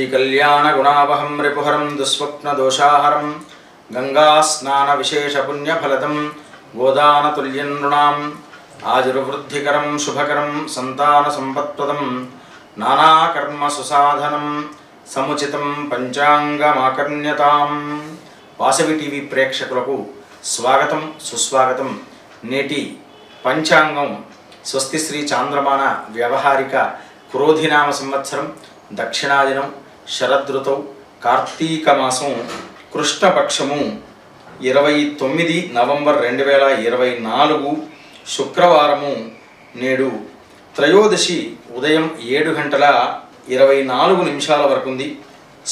శ్రీకళ్యాణగుణావహం రిపుహరం దుస్వప్నదోషాహరం గంగాస్నానవిశేషపుణ్యఫలదం గోదానతుల్యం నృణాం ఆజుర్వృద్ధికరం శుభకరం సంతానసంపత్ప్రదం నానాకర్మ సుసాధనం సముచితం పంచాంగమాకర్ణ్యతాం Vasavi TV ప్రేక్షకులకు స్వాగతం సుస్వాగతం. నేటి పంచాంగం స్వస్తి శ్రీ చాంద్రమాన వ్యవహారిక క్రోధినామ సంవత్సరం దక్షిణాదినం శరదృతౌ కార్తీక మాసం కృష్ణపక్షము ఇరవై తొమ్మిది నవంబర్ రెండు వేల ఇరవై నాలుగు శుక్రవారము నేడు త్రయోదశి ఉదయం ఏడు గంటల ఇరవై నాలుగు నిమిషాల వరకు ఉంది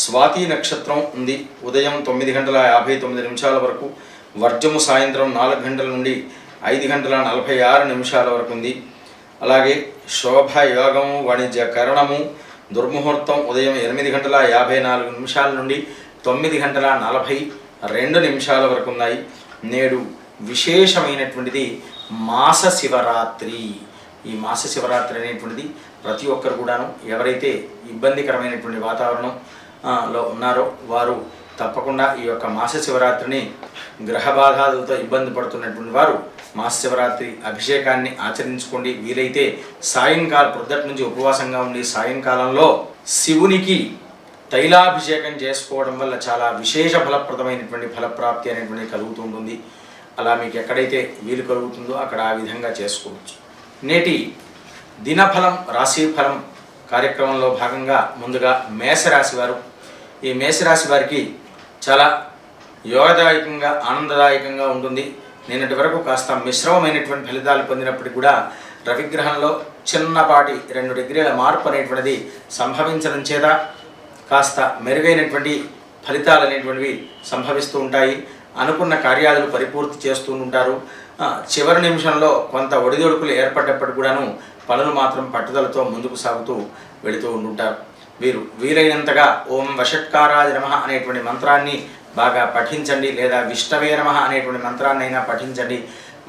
స్వాతి నక్షత్రం ఉంది. ఉదయం తొమ్మిది గంటల యాభై తొమ్మిది నిమిషాల వరకు వర్జము సాయంత్రం నాలుగు గంటల నుండి ఐదు గంటల నలభై ఆరు నిమిషాల వరకు ఉంది. అలాగే శోభ యోగము వాణిజ్య కరణము దుర్ముహూర్తం ఉదయం ఎనిమిది గంటల యాభై నాలుగు నిమిషాల నుండి తొమ్మిది గంటల నలభై రెండు నిమిషాల వరకు ఉన్నాయి. నేడు విశేషమైనటువంటిది మాస శివరాత్రి. ఈ మాస శివరాత్రి అనేటువంటిది ప్రతి ఒక్కరు కూడాను ఎవరైతే ఇబ్బందికరమైనటువంటి వాతావరణం లో ఉన్నారో వారు తప్పకుండా ఈ యొక్క మాస శివరాత్రిని గ్రహ బాధాలతో ఇబ్బంది పడుతున్నటువంటి వారు మాస శివరాత్రి అభిషేకాన్ని ఆచరించుకోండి. వీలైతే సాయంకాలం ప్రొద్దటి నుంచి ఉపవాసంగా ఉండి సాయంకాలంలో శివునికి తైలాభిషేకం చేసుకోవడం వల్ల చాలా విశేష ఫలప్రదమైనటువంటి ఫలప్రాప్తి అనేటువంటిది కలుగుతూ ఉంటుంది. అలా మీకు ఎక్కడైతే వీలు కలుగుతుందో అక్కడ ఆ విధంగా చేసుకోవచ్చు. నేటి దినఫలం రాశి ఫలం కార్యక్రమంలో భాగంగా ముందుగా మేషరాశి వారు ఈ మేషరాశి వారికి చాలా యోగదాయకంగా ఆనందదాయకంగా ఉంటుంది. నిన్నటి వరకు కాస్త మిశ్రమమైనటువంటి ఫలితాలు పొందినప్పటికీ కూడా రవిగ్రహంలో చిన్నపాటి రెండు డిగ్రీల మార్పు అనేటువంటిది సంభవించడం చేత కాస్త మెరుగైనటువంటి ఫలితాలు అనేటువంటివి సంభవిస్తూ ఉంటాయి. అనుకున్న కార్యాలను పరిపూర్తి చేస్తూ ఉంటారు. చివరి నిమిషంలో కొంత ఒడిదొడుకులు ఏర్పడ్డప్పటికి కూడాను పనులు మాత్రం పట్టుదలతో ముందుకు సాగుతూ వెళుతూ ఉంటుంటారు వీరు వీలైనంతగా ఓం వషట్కారాది నమ అనేటువంటి మంత్రాన్ని బాగా పఠించండి లేదా విష్ణవే నమ అనేటువంటి మంత్రాన్నైనా పఠించండి.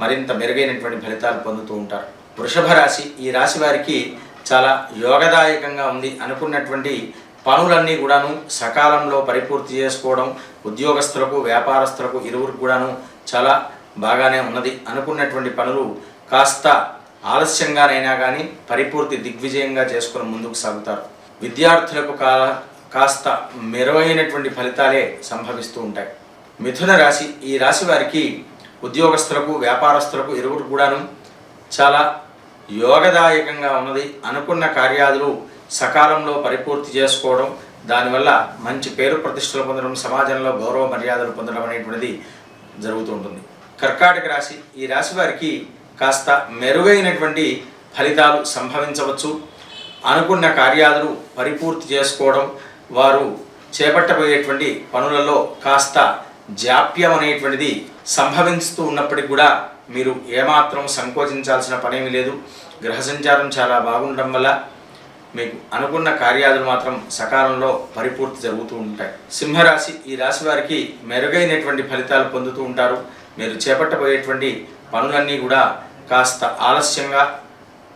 మరింత మెరుగైనటువంటి ఫలితాలు పొందుతూ ఉంటారు. వృషభ రాశి ఈ రాశి వారికి చాలా యోగదాయకంగా ఉంది అనుకున్నటువంటి పనులన్నీ కూడాను సకాలంలో పరిపూర్తి చేసుకోవడం ఉద్యోగస్తులకు వ్యాపారస్తులకు ఇరువురికి కూడాను చాలా బాగానే ఉన్నది అనుకున్నటువంటి పనులు కాస్త ఆలస్యంగానైనా కానీ పరిపూర్తి దిగ్విజయంగా చేసుకుని ముందుకు సాగుతారు. విద్యార్థులకు కా కాస్త మెరుగైనటువంటి ఫలితాలే సంభవిస్తూ ఉంటాయి. మిథున రాశి ఈ రాశి వారికి ఉద్యోగస్తులకు వ్యాపారస్తులకు ఇరువురు కూడాను చాలా యోగదాయకంగా ఉన్నది. అనుకున్న కార్యాలు సకాలంలో పరిపూర్తి చేసుకోవడం దానివల్ల మంచి పేరు ప్రతిష్టలు పొందడం సమాజంలో గౌరవ మర్యాదలు పొందడం అనేటువంటిది జరుగుతూ ఉంటుంది. కర్కాటక రాశి ఈ రాశి వారికి కాస్త మెరుగైనటువంటి ఫలితాలు సంభవించవచ్చు. అనుకున్న కార్యాలను పరిపూర్తి చేసుకోవడం వారు చేపట్టబోయేటువంటి పనులలో కాస్త జాప్యం అనేటువంటిది సంభవిస్తూ ఉన్నప్పటికీ కూడా మీరు ఏమాత్రం సంకోచించాల్సిన పనేమీ లేదు. గ్రహ సంచారం చాలా బాగుండడం వల్ల మీకు అనుకున్న కార్యాలు మాత్రం సకాలంలో పరిపూర్తి జరుగుతూ ఉంటాయి. సింహరాశి ఈ రాశి వారికి మెరుగైనటువంటి ఫలితాలు పొందుతూ ఉంటారు. మీరు చేపట్టబోయేటువంటి పనులన్నీ కూడా కాస్త ఆలస్యంగా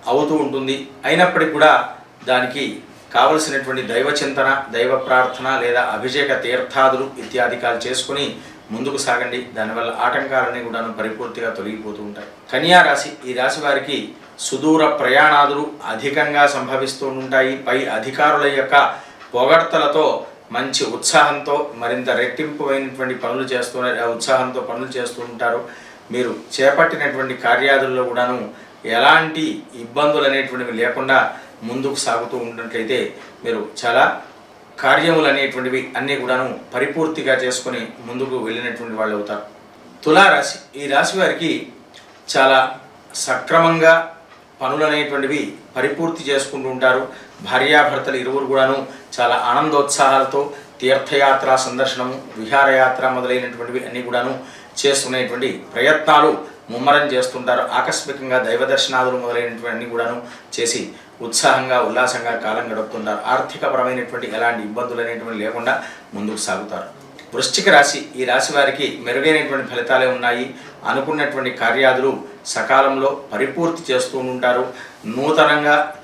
అవుతూ ఉంటుంది. అయినప్పటికీ కూడా దానికి కావలసినటువంటి దైవ చింతన దైవ ప్రార్థన లేదా అభిషేక తీర్థాదులు ఇత్యాదికాలు చేసుకుని ముందుకు సాగండి. దానివల్ల ఆటంకాలన్నీ కూడా పరిపూర్తిగా తొలగిపోతూ ఉంటాయి. కన్యా రాశి ఈ రాశి వారికి సుదూర ప్రయాణాదులు అధికంగా సంభవిస్తూ ఉంటాయి. పై అధికారుల యొక్క పొగడ్తలతో మంచి ఉత్సాహంతో మరింత రెట్టింపు అయినటువంటి పనులు చేస్తూ ఉత్సాహంతో పనులు చేస్తూ ఉంటారు. మీరు చేపట్టినటువంటి కార్యాదుల్లో కూడాను ఎలాంటి ఇబ్బందులు అనేటువంటివి లేకుండా ముందుకు సాగుతూ ఉన్నట్లయితే మీరు చాలా కార్యములు అనేటువంటివి అన్నీ కూడాను పరిపూర్తిగా చేసుకొని ముందుకు వెళ్ళినటువంటి వాళ్ళు అవుతారు. తులారాశి ఈ రాశి వారికి చాలా సక్రమంగా పనులు అనేటువంటివి పరిపూర్తి చేసుకుంటూ ఉంటారు. భార్యాభర్తలు ఇరువురు కూడాను చాలా ఆనందోత్సాహాలతో తీర్థయాత్ర సందర్శనము విహారయాత్ర మొదలైనటువంటివి అన్నీ కూడాను చేసుకునేటువంటి ప్రయత్నాలు ముమ్మరం చేస్తుంటారు. ఆకస్మికంగా దైవ దర్శనాదులు మొదలైనటువంటి కూడాను చేసి ఉత్సాహంగా ఉల్లాసంగా కాలం గడుపుతుంటారు. ఆర్థికపరమైనటువంటి ఎలాంటి ఇబ్బందులు అనేటువంటి లేకుండా ముందుకు సాగుతారు. వృశ్చిక రాశి ఈ రాశి వారికి మెరుగైనటువంటి ఫలితాలే ఉన్నాయి. అనుకున్నటువంటి కార్యాదులు సకాలంలో పరిపూర్తి చేస్తూ ఉంటారు. నూతనంగా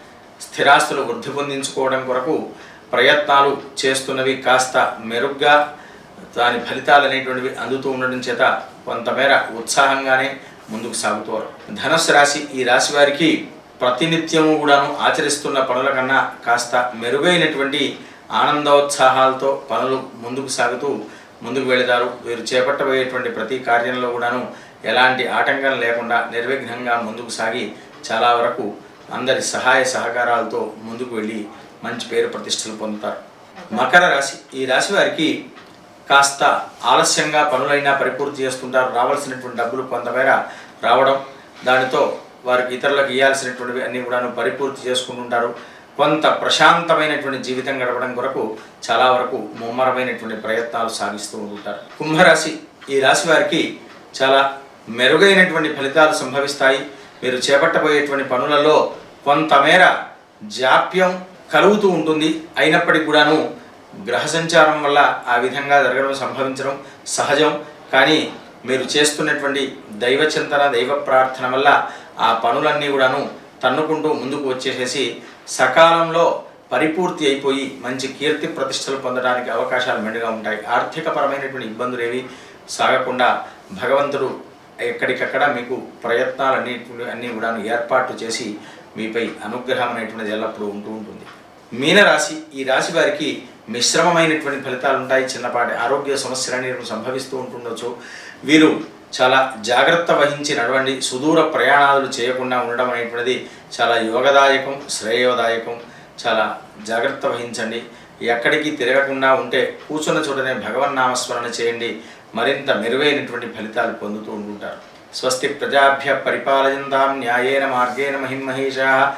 స్థిరాస్తులు వృద్ధి పొందించుకోవడం కొరకు ప్రయత్నాలు చేస్తున్నవి కాస్త మెరుగ్గా దాని ఫలితాలు అనేటువంటివి అందుతూ ఉండడం చేత కొంతమేర ఉత్సాహంగానే ముందుకు సాగుతారు ధనుసు రాశి ఈ రాశి వారికి ప్రతినిత్యము కూడాను ఆచరిస్తున్న పనుల కన్నా కాస్త మెరుగైనటువంటి ఆనందోత్సాహాలతో పనులు ముందుకు సాగుతూ ముందుకు వెళతారు. వీరు చేపట్టబోయేటువంటి ప్రతి కార్యంలో కూడాను ఎలాంటి ఆటంకం లేకుండా నిర్విఘ్నంగా ముందుకు సాగి చాలా వరకు అందరి సహాయ సహకారాలతో ముందుకు వెళ్ళి మంచి పేరు ప్రతిష్టలు పొందుతారు. మకర రాశి ఈ రాశి వారికి కాస్త ఆలస్యంగా పనులైనా పరిపూర్తి చేసుకుంటారు రావాల్సినటువంటి డబ్బులు కొంతమేర రావడం దానితో వారికి ఇతరులకు ఇవ్వాల్సినటువంటివి అన్నీ కూడాను పరిపూర్తి చేసుకుంటుంటారు. కొంత ప్రశాంతమైనటువంటి జీవితం గడపడం కొరకు చాలా వరకు ముమ్మరమైనటువంటి ప్రయత్నాలు సాగిస్తూ ఉంటారు కుంభరాశి ఈ రాశి వారికి చాలా మెరుగైనటువంటి ఫలితాలు సంభవిస్తాయి. మీరు చేపట్టబోయేటువంటి పనులలో కొంతమేర జాప్యం కలుగుతూ ఉంటుంది. అయినప్పటికీ కూడాను గ్రహ సంచారం వల్ల ఆ విధంగా జరగడం సంభవించడం సహజం. కానీ మీరు చేస్తున్నటువంటి దైవ చింతన దైవ ప్రార్థన వల్ల ఆ పనులన్నీ కూడాను తన్నుకుంటూ ముందుకు వచ్చేసేసి సకాలంలో పరిపూర్తి అయిపోయి మంచి కీర్తి ప్రతిష్టలు పొందడానికి అవకాశాలు మెండుగా ఉంటాయి. ఆర్థికపరమైనటువంటి ఇబ్బందులు ఏవి సాగకుండా భగవంతుడు ఎక్కడికక్కడ మీకు ప్రయత్నాలన్నీ అన్నీ కూడా ఏర్పాటు చేసి మీపై అనుగ్రహం అనేటువంటిది ఎల్లప్పుడూ ఉంటూ ఉంటుంది. మీనరాశి ఈ రాశి వారికి మిశ్రమమైనటువంటి ఫలితాలు ఉంటాయి. చిన్నపాటి ఆరోగ్య సమస్యలన్నీ సంభవిస్తూ ఉంటుండొచ్చు. వీరు చాలా జాగ్రత్త వహించి నడవండి. సుదూర ప్రయాణాలు చేయకుండా ఉండడం అనేటువంటిది చాలా యోగదాయకం శ్రేయోదాయకం. చాలా జాగ్రత్త వహించండి. ఎక్కడికి తిరగకుండా ఉంటే కూర్చున్న చోటనే భగవన్నామస్మరణ చేయండి. మరింత మెరుగైనటువంటి ఫలితాలు పొందుతూ ఉంటుంటారు స్వస్తి ప్రజాభ్య పరిపాలయంతాం న్యాయేన మార్గేణ మహిమహేషా